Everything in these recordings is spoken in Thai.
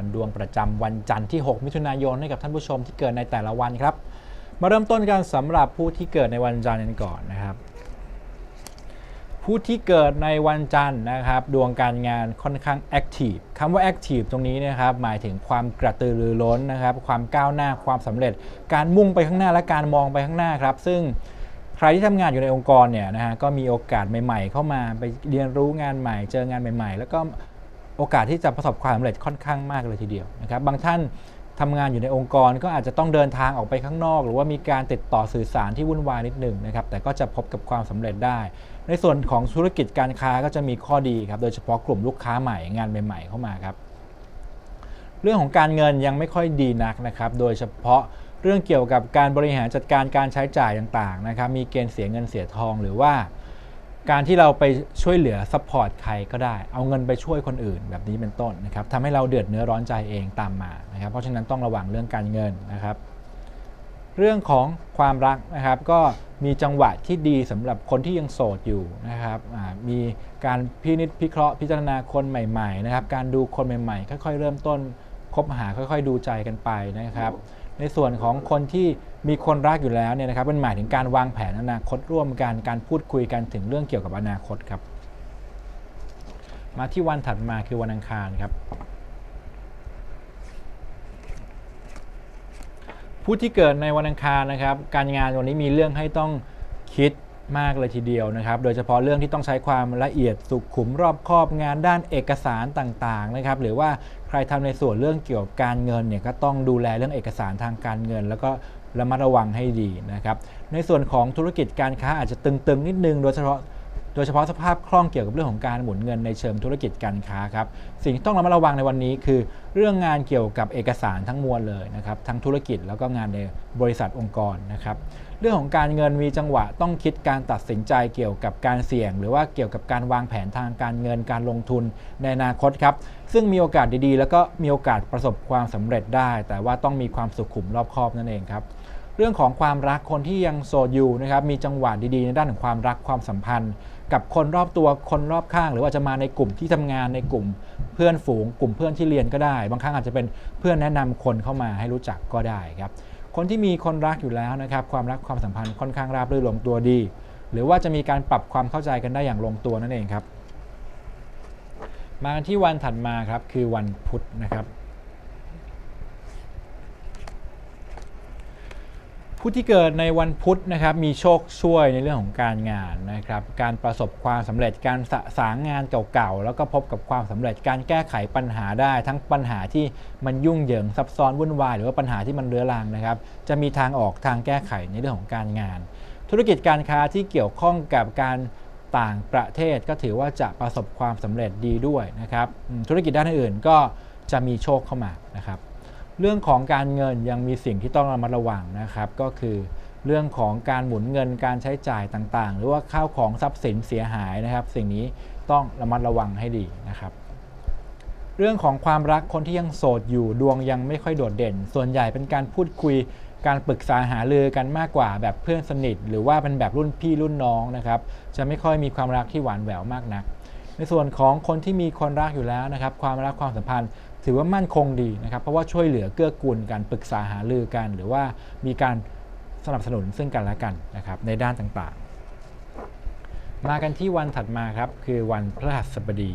รดวงประจำวันจันทร์ที่ 6 มิถุนายนให้กับท่านผู้ชมที่เกิดในแต่ละวันครับ มาเริ่มต้นกันสำหรับผู้ที่เกิดในวันจันทร์กันก่อนนะครับผู้ที่เกิดในวันจันทร์นะครับ ดวงการงานค่อนข้างแอคทีฟคำว่าแอคทีฟตรงนี้นะครับหมายถึงความกระตือรือร้นนะครับ ความก้าวหน้าความสำเร็จ การมุ่งไปข้างหน้าและการมองไปข้างหน้าครับ ซึ่งใครที่ทำงานอยู่ในองค์กรเนี่ยนะฮะก็มีโอกาสใหม่ ๆ เข้ามาไปเรียนรู้งานใหม่ เจองานใหม่ ๆ แล้วก็ โอกาสที่จะประสบความสำเร็จค่อนข้างมากเลยทีเดียวนะครับบางท่านทำงานอยู่ในองค์กรก็อาจจะต้องเดินทางออกไปข้างนอก หรือว่ามีการติดต่อสื่อสารที่วุ่นวายนิดหนึ่งนะครับแต่ก็จะพบกับความสำเร็จได้ ในส่วนของธุรกิจการค้าก็จะมีข้อดีครับโดยเฉพาะกลุ่มลูกค้าใหม่งานใหม่ๆเข้ามาครับเรื่องของการเงินยังไม่ค่อยดีนักนะครับโดยเฉพาะเรื่องเกี่ยวกับการบริหารจัดการการใช้จ่ายต่างๆนะครับมีเกณฑ์เสียเงินเสียทองหรือว่า การที่เราไปช่วยเหลือซัพพอร์ตใครก็ได้ เอาเงินไปช่วยคนอื่นแบบนี้เป็นต้นนะครับทำให้เราเดือดเนื้อร้อนใจเองตามมานะครับ เพราะฉะนั้นต้องระวังเรื่องการเงินนะครับ เรื่องของความรักนะครับ ก็มีจังหวะที่ดีสำหรับคนที่ยังโสดอยู่นะครับมีการพินิจพิเคราะห์พิจารณาคนใหม่ ๆ นะครับ การดูคนใหม่ๆ ค่อย ๆ เริ่มต้นคบหาค่อย ๆ ดูใจกันไปนะครับ ในส่วนของคนที่มีคนรักอยู่แล้วเนี่ยนะครับมันหมายถึงการวางแผนอนาคตร่วมกันการพูดคุยกันถึงเรื่องเกี่ยวกับอนาคตครับ มาที่วันถัดมาคือวันอังคารครับ ผู้ที่เกิดในวันอังคารนะครับ การงานวันนี้มีเรื่องให้ต้องคิด มากเลยทีเดียวนะครับ โดยเฉพาะเรื่องที่ต้องใช้ความละเอียดสุขุมรอบคอบงานด้านเอกสารต่างๆนะครับ หรือว่าใครทำในส่วนเรื่องเกี่ยวกับการเงินเนี่ยก็ต้องดูแลเรื่องเอกสารทางการเงิน แล้วก็ระมัดระวังให้ดีนะครับ ในส่วนของธุรกิจการค้าอาจจะตึงๆนิดนึง โดยเฉพาะ โดยเฉพาะสภาพคล่องเกี่ยวกับเรื่องของการหมุนเงินในเชิงธุรกิจการค้าครับสิ่งที่ต้องระมัดระวังในวันนี้คือ เรื่องงานเกี่ยวกับเอกสารทั้งมวลเลยนะครับทั้งธุรกิจแล้วก็งานในบริษัทองค์กรนะครับเรื่องของการเงินมีจังหวะต้องคิดการตัดสินใจเกี่ยวกับการเสี่ยง หรือว่าเกี่ยวกับการวางแผนทางการเงินการลงทุนในอนาคตครับซึ่งมีโอกาสดีๆ แล้วก็มีโอกาสประสบความสำเร็จได้ แต่ว่าต้องมีความสุขุมรอบคอบนั่นเองครับ เรื่องของความรักคนที่ยังโสดอยู่นะครับมีจังหวะดีๆ ในด้านของความรักความสัมพันธ์ กับคนรอบตัวคนรอบข้าง หรือว่าจะมาในกลุ่มที่ทำงานในกลุ่มเพื่อนฝูง กลุ่มเพื่อนที่เรียนก็ได้ บางครั้งอาจจะเป็นเพื่อนแนะนำคนเข้ามาให้รู้จักก็ได้ครับคนที่มีคนรักอยู่แล้วนะครับความรักความสัมพันธ์ค่อนข้างราบรื่นลงตัวดี หรือว่าจะมีการปรับความเข้าใจกันได้อย่างลงตัวนั่นเองครับ มาที่วันถัดมาครับคือวันพุธนะครับ ผู้ที่เกิดในวันพุธนะครับมีโชคช่วยในเรื่องของการงานนะครับการประสบความสำเร็จการสะสางงานเก่าๆแล้วก็พบกับความสำเร็จการแก้ไขปัญหาได้ ทั้งปัญหาที่มันยุ่งเหยิงซับซ้อนวุ่นวายหรือว่าปัญหาที่มันเรื้อรังนะครับจะมีทางออกทางแก้ไขในเรื่องของการงาน ธุรกิจการค้าที่เกี่ยวข้องกับการต่างประเทศก็ถือว่าจะประสบความสำเร็จดีด้วยนะครับธุรกิจด้านอื่นก็จะมีโชคเข้ามานะครับ เรื่องของการเงินยังมีสิ่งที่ต้องระมัดระวังนะครับ ก็คือเรื่องของการหมุนเงินการใช้จ่ายต่างๆ หรือว่าข้าวของทรัพย์สินเสียหายนะครับ สิ่งนี้ต้องระมัดระวังให้ดีนะครับ เรื่องของความรักคนที่ยังโสดอยู่ดวงยังไม่ค่อยโดดเด่น ส่วนใหญ่เป็นการพูดคุยการปรึกษาหารือกันมากกว่าแบบเพื่อนสนิท หรือว่าเป็นแบบรุ่นพี่รุ่นน้องนะครับ จะไม่ค่อยมีความรักที่หวานแหววมากนัก ในส่วนของคนที่มีคนรักอยู่แล้วนะครับ ความรักความสัมพันธ์ ถือว่ามั่นคงดีนะครับ เพราะว่าช่วยเหลือเกื้อกูลกันปรึกษาหารือกัน หรือว่ามีการสนับสนุนซึ่งกันและกันนะครับในด้านต่างๆ มากันที่วันถัดมาครับ คือวันพฤหัสบดี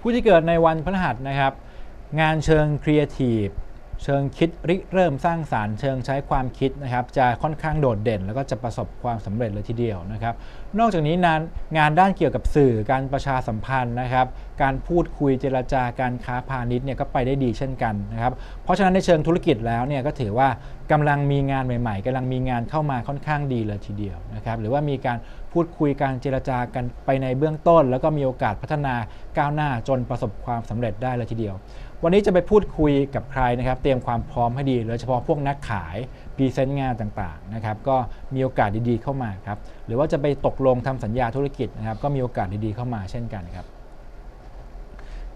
ผู้ที่เกิดในวันพฤหัสนะครับ งานเชิงครีเอทีฟเชิงคิดริเริ่มสร้างสารรค์เชิงใช้ความคิดนะครับ จะค่อนข้างโดดเด่น แล้วก็จะประสบความสำเร็จเลยทีเดียวนะครับนอกจากนี้งานงานด้านเกี่ยวกับสื่อการประชาสัมพันธ์นะครับ การพูดคุยเจรจาการค้าพาณิชย์เนี่ยก็ไปได้ดีเช่นกันนะครับ เพราะฉะนั้นในเชิงธุรกิจแล้วเนี่ยก็ถือว่ากำลังมีงานใหม่ ๆกำลังมีงานเข้ามาค่อนข้างดีเลยทีเดียวนะครับ หรือว่ามีการพูดคุยการเจรจากันไปในเบื้องต้น แล้วก็มีโอกาสพัฒนาก้าวหน้าจนประสบความสำเร็จได้เลยทีเดียว วันนี้จะไปพูดคุยกับใครนะครับ เตรียมความพร้อมให้ดีโดยเฉพาะพวกนักขาย พรีเซนต์งานต่างๆนะครับก็มีโอกาสดีๆเข้ามาครับหรือว่าจะไปตกลงทำสัญญาธุรกิจนะครับก็มีโอกาสดีๆเข้ามาเช่นกันครับ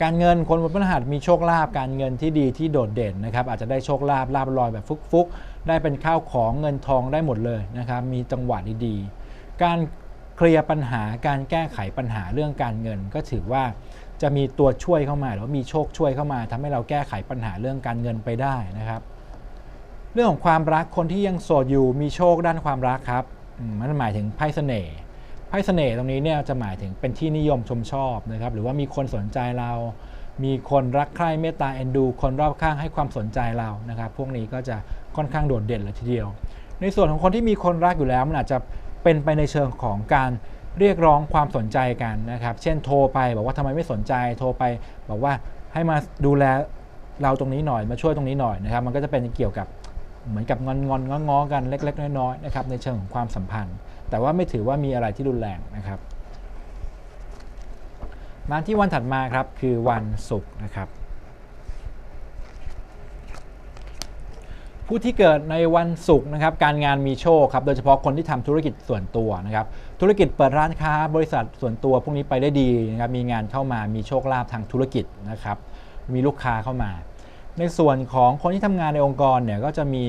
การเงินคนวันพฤหัสมีโชคลาภการเงินที่ดีที่โดดเด่นนะครับอาจจะได้โชคลาภลาบลอยแบบฟุกๆ ได้เป็นข้าวของเงินทองได้หมดเลยนะครับมีจังหวะดีๆ การเคลียร์ปัญหาการแก้ไขปัญหาเรื่องการเงิน ก็ถือว่าจะมีตัวช่วยเข้ามา หรือว่ามีโชคช่วยเข้ามาทำให้เราแก้ไขปัญหาเรื่องการเงินไปได้นะครับ เรื่องของความรักคนที่ยังโสดอยู่มีโชคด้านความรักครับมมันหมายถึงไพ่เสน่ห์ไพ่เสน่ห์ตรงนี้เนี่ยจะหมายถึงเป็นที่นิยมชมชอบนะครับหรือว่ามีคนสนใจเรา มีคนรักใคร่เมตตาเอ็นดู คนรอบข้างให้ความสนใจเรานะครับพวกนี้ก็จะค่อนข้างโดดเด่นเลยทีเดียว ในส่วนของคนที่มีคนรักอยู่แล้วมันอาจจะเป็นไปในเชิงของการเรียกร้องความสนใจกันนะครับ เช่นโทรไปบอกว่าทำไมไม่สนใจโทรไป บอกว่าให้มาดูแลเราตรงนี้หน่อยมาช่วยตรงนี้หน่อยนะครับ มันก็จะเป็นเกี่ยวกับ เหมือนกับงอนงอนง้อง้อๆกันเล็ก ๆ น้อยๆนะครับในเชิงของความสัมพันธ์ แต่ว่าไม่ถือว่ามีอะไรที่รุนแรงนะครับ มาที่วันถัดมาครับคือวันศุกร์นะครับ ผู้ที่เกิดในวันศุกร์นะครับ การงานมีโชคครับโดยเฉพาะคนที่ทำธุรกิจส่วนตัวนะครับ ธุรกิจเปิดร้านค้าบริษัทส่วนตัวพวกนี้ไปได้ดีนะครับมีงานเข้ามามีโชคลาภทางธุรกิจนะครับ มีลูกค้าเข้ามา ในส่วนของคนที่ทำงานในองค์กรเนี่ยก็จะมี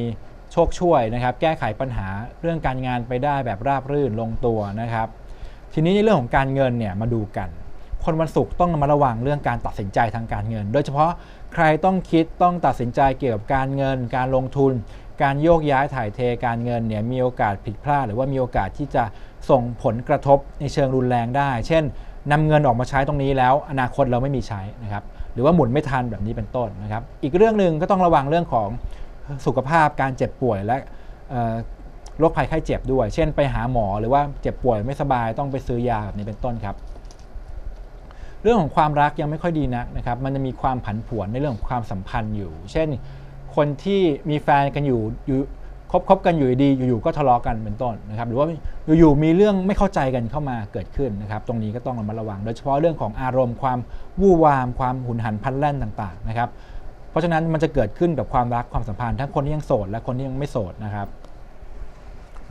โชคช่วยนะครับ แก้ไขปัญหาเรื่องการงานไปได้แบบราบรื่นลงตัวนะครับ ทีนี้ในเรื่องของการเงินเนี่ยมาดูกัน คนวันศุกร์ต้องมาระวังเรื่องการตัดสินใจทางการเงิน โดยเฉพาะใครต้องคิดต้องตัดสินใจเกี่ยวกับการเงิน การลงทุน การโยกย้ายถ่ายเทการเงินเนี่ยมีโอกาสผิดพลาด หรือว่ามีโอกาสที่จะส่งผลกระทบในเชิงรุนแรงได้ เช่นนำเงินออกมาใช้ตรงนี้แล้ว อนาคตเราไม่มีใช้นะครับ หรือว่าหมุนไม่ทันแบบนี้เป็นต้นนะครับ อีกเรื่องหนึ่งก็ต้องระวังเรื่องของสุขภาพการเจ็บป่วยและโรคภัยไข้เจ็บด้วย เช่นไปหาหมอหรือว่าเจ็บป่วยไม่สบายต้องไปซื้อยาแบบนี้เป็นต้นครับ เรื่องของความรักยังไม่ค่อยดีนักนะครับ มันจะมีความผันผวนในเรื่องของความสัมพันธ์อยู่ เช่น คนที่มีแฟนกันอยู่อยู่ คบคบกันอยู่ดีอยู่ๆก็ทะเลาะกันเป็นต้นนะครับหรือว่าอยู่ๆมีเรื่องไม่เข้าใจกันเข้ามาเกิดขึ้นนะครับตรงนี้ก็ต้องระมัดระวัง โดยเฉพาะเรื่องของอารมณ์ความวู่วาม ความหุนหันพลันแล่นต่างๆนะครับเพราะฉะนั้นมันจะเกิดขึ้นกับความรักความสัมพันธ์ทั้งคนที่ยังโสดและคนที่ยังไม่โสดนะครับ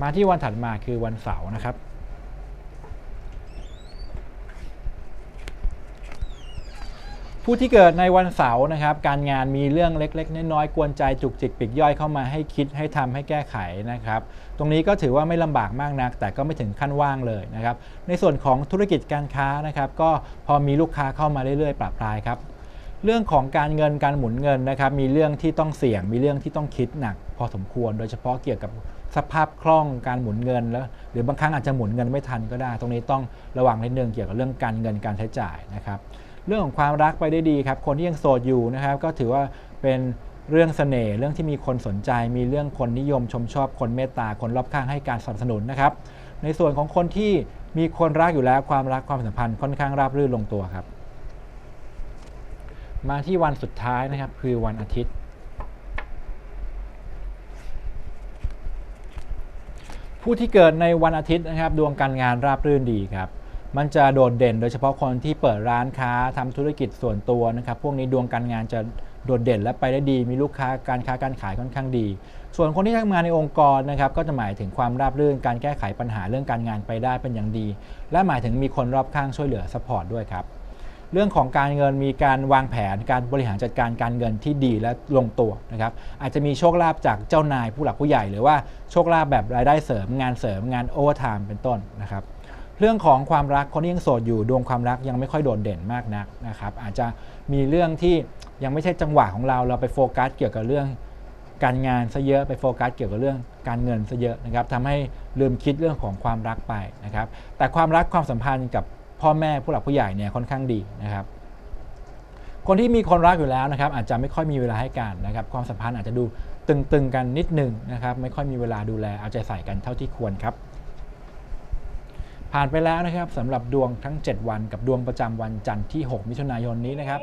มาที่วันถัดมาคือวันเสาร์นะครับ ผู้ที่เกิดในวันเสาร์นะครับ การงานมีเรื่องเล็ก ๆ น้อยๆกวนใจจุกจิกปีกย่อยเข้ามาให้คิดให้ทำให้แก้ไขนะครับ ตรงนี้ก็ถือว่าไม่ลำบากมากนัก แต่ก็ไม่ถึงขั้นว่างเลยนะครับ ในส่วนของธุรกิจการค้านะครับ ก็พอมีลูกค้าเข้ามาเรื่อยๆปรับปรายครับ เรื่องของการเงินการหมุนเงินนะครับ มีเรื่องที่ต้องเสี่ยง มีเรื่องที่ต้องคิดหนัก พอสมควร โดยเฉพาะเกี่ยวกับสภาพคล่องการหมุนเงินแล้วหรือบางครั้งอาจจะหมุนเงินไม่ทันก็ได้ ตรงนี้ต้องระวังนิดนึงเกี่ยวกับเรื่องการเงินการใช้จ่ายนะครับ เรื่องของความรักไปได้ดีครับ คนที่ยังโสดอยู่นะครับ ก็ถือว่าเป็นเรื่องเสน่ห์เรื่องที่มีคนสนใจ มีเรื่องคนนิยมชมชอบคนเมตตาคนรอบข้างให้การสนับสนุนนะครับ ในส่วนของคนที่มีคนรักอยู่แล้วความรักความสัมพันธ์ค่อนข้างราบรื่นลงตัวครับ มาที่วันสุดท้ายนะครับ คือวันอาทิตย์ ผู้ที่เกิดในวันอาทิตย์นะครับ ดวงการงานราบรื่นดีครับ มันจะโดดเด่น โดยเฉพาะคนที่เปิดร้านค้าทำธุรกิจส่วนตัวนะครับ พวกนี้ดวงการงานจะโดดเด่นและไปได้ดี มีลูกค้าการค้าการขายค่อนข้างดี ส่วนคนที่ทำงานในองค์กรนะครับ ก็จะหมายถึงความราบรื่น การแก้ไขปัญหาเรื่องการงานไปได้เป็นอย่างดี และหมายถึงมีคนรอบข้างช่วยเหลือสปอร์ตด้วยครับ เรื่องของการเงินมีการวางแผนการบริหารจัดการการเงินที่ดีและลงตัวนะครับ อาจจะมีโชคลาภจากเจ้านายผู้หลักผู้ใหญ่ หรือว่าโชคลาภแบบรายได้เสริม งานเสริมงานโอเวอร์ไทม์เป็นต้นนะครับ เรื่องของความรักคนที่ยังโสดอยู่ดวงความรักยังไม่ค่อยโดดเด่นมากนักนะครับอาจจะมีเรื่องที่ยังไม่ใช่จังหวะของเราเราไปโฟกัสเกี่ยวกับเรื่องการงานซะเยอะไปโฟกัสเกี่ยวกับเรื่องการเงินซะเยอะนะครับทำให้ลืมคิดเรื่องของความรักไปนะครับ แต่ความรักความสัมพันธ์กับพ่อแม่ผู้หลักผู้ใหญ่เนี่ยค่อนข้างดีนะครับ คนที่มีคนรักอยู่แล้วนะครับ อาจจะไม่ค่อยมีเวลาให้กันนะครับ ความสัมพันธ์อาจจะดูตึงๆกันนิดหนึ่งนะครับ ไม่ค่อยมีเวลาดูแลเอาใจใส่กันเท่าที่ควรครับ ผ่านไปแล้วนะครับสำหรับดวงทั้ง 7 วันกับดวงประจำวันจันทร์ที่ 6 มิถุนายนนี้นะครับ